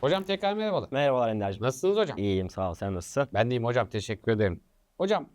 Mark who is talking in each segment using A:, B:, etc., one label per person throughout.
A: Hocam tekrar merhabalar.
B: Merhabalar Ender'cim.
A: Nasılsınız hocam?
B: İyiyim sağ ol. Sen nasılsın?
A: Ben deyim hocam teşekkür ederim. Hocam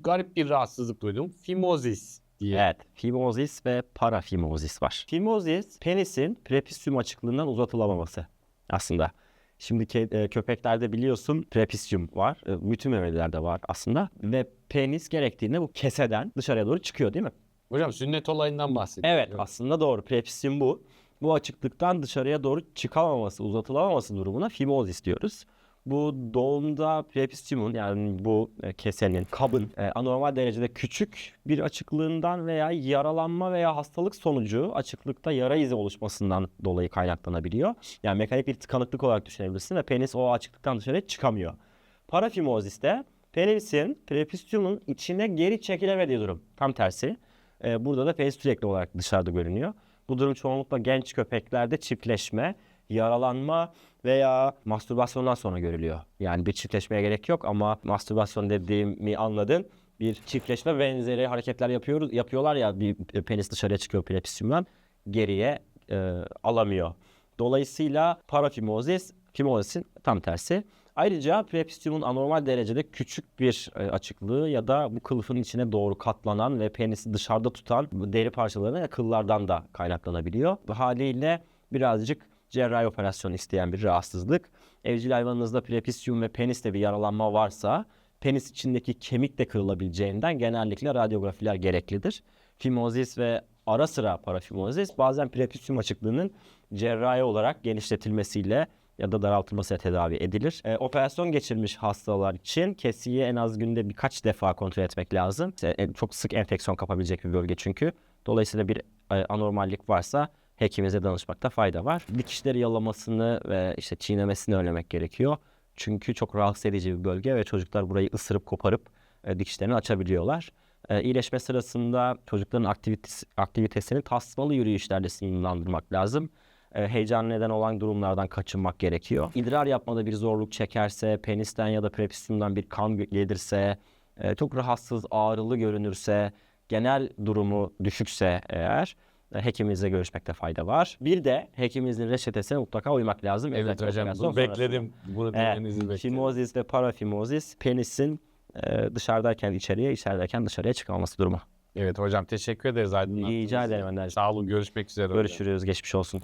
A: garip bir rahatsızlık duydum. Fimozis diye.
B: Evet. Fimozis ve parafimozis var. Fimozis penisin prepisyum açıklığından uzatılamaması aslında. Şimdi ke- e, köpeklerde biliyorsun prepisyum var. E, Bütün memelilerde var aslında. Ve penis gerektiğinde bu keseden dışarıya doğru çıkıyor değil mi?
A: Hocam sünnet olayından bahsediyorum.
B: Evet aslında doğru. Prepisyum bu. Bu açıklıktan dışarıya doğru çıkamaması, uzatılamaması durumuna fimozis diyoruz. Bu doğumda prepisyumun yani bu e, kesenin, kabın e, anormal derecede küçük bir açıklığından veya yaralanma veya hastalık sonucu açıklıkta yara izi oluşmasından dolayı kaynaklanabiliyor. Yani mekanik bir tıkanıklık olarak düşünebilirsin ve penis o açıklıktan dışarıya çıkamıyor. Parafimoziste penisin prepisyumun içine geri çekilemediği durum. Tam tersi. Ee, burada da penis sürekli olarak dışarıda görünüyor. Bu durum çoğunlukla genç köpeklerde çiftleşme, yaralanma veya mastürbasyondan sonra görülüyor. Yani bir çiftleşmeye gerek yok ama mastürbasyon dediğimi anladın. Bir çiftleşme benzeri hareketler yapıyoruz, yapıyorlar ya bir penis dışarıya çıkıyor prepisyumdan geriye e, alamıyor. Dolayısıyla parafimozis, fimozis'in tam tersi. Ayrıca prepisyumun anormal derecede küçük bir e, açıklığı ya da bu kılıfın içine doğru katlanan ve penisi dışarıda tutan deri parçalarına kıllardan da kaynaklanabiliyor. Bu haliyle birazcık cerrahi operasyon isteyen bir rahatsızlık. Evcil hayvanınızda prepisyum ve peniste bir yaralanma varsa penis içindeki kemik de kırılabileceğinden genellikle radyografiler gereklidir. Fimozis ve ara sıra parafimozis bazen prepisyum açıklığının cerrahi olarak genişletilmesiyle ya da daraltılmasıyla tedavi edilir. E, operasyon geçirmiş hastalar için kesiyi en az günde birkaç defa kontrol etmek lazım. E, çok sık enfeksiyon kapabilecek bir bölge çünkü. Dolayısıyla bir e, anormallik varsa hekiminize danışmakta fayda var. Dikişleri yalamasını ve işte çiğnemesini önlemek gerekiyor. Çünkü çok rahatsız edici bir bölge ve çocuklar burayı ısırıp koparıp e, dikişlerini açabiliyorlar. E, iyileşme sırasında çocukların aktivitesi, aktivitesini tasmalı yürüyüşlerle sınırlandırmak lazım. E, heyecan neden olan durumlardan kaçınmak gerekiyor. İdrar yapmada bir zorluk çekerse, penisten ya da prepisyumdan bir kan gelirse, e, çok rahatsız, ağrılı görünürse, genel durumu düşükse eğer e, hekiminizle görüşmekte fayda var. Bir de hekiminizin reçetesine mutlaka uymak lazım.
A: Evet
B: Özellikle
A: hocam bunu bekledim. Bunu
B: Evet,
A: dinlemenizi bekledim.
B: Fimozis ve parafimozis penisin dışarıdayken içeriye, içerideyken dışarıya çıkamaması durumu.
A: Evet hocam teşekkür ederiz aydınlattığınız
B: Rica ederim Ender'cim.
A: Sağ olun görüşmek üzere. hocam.
B: Görüşürüz. Geçmiş olsun.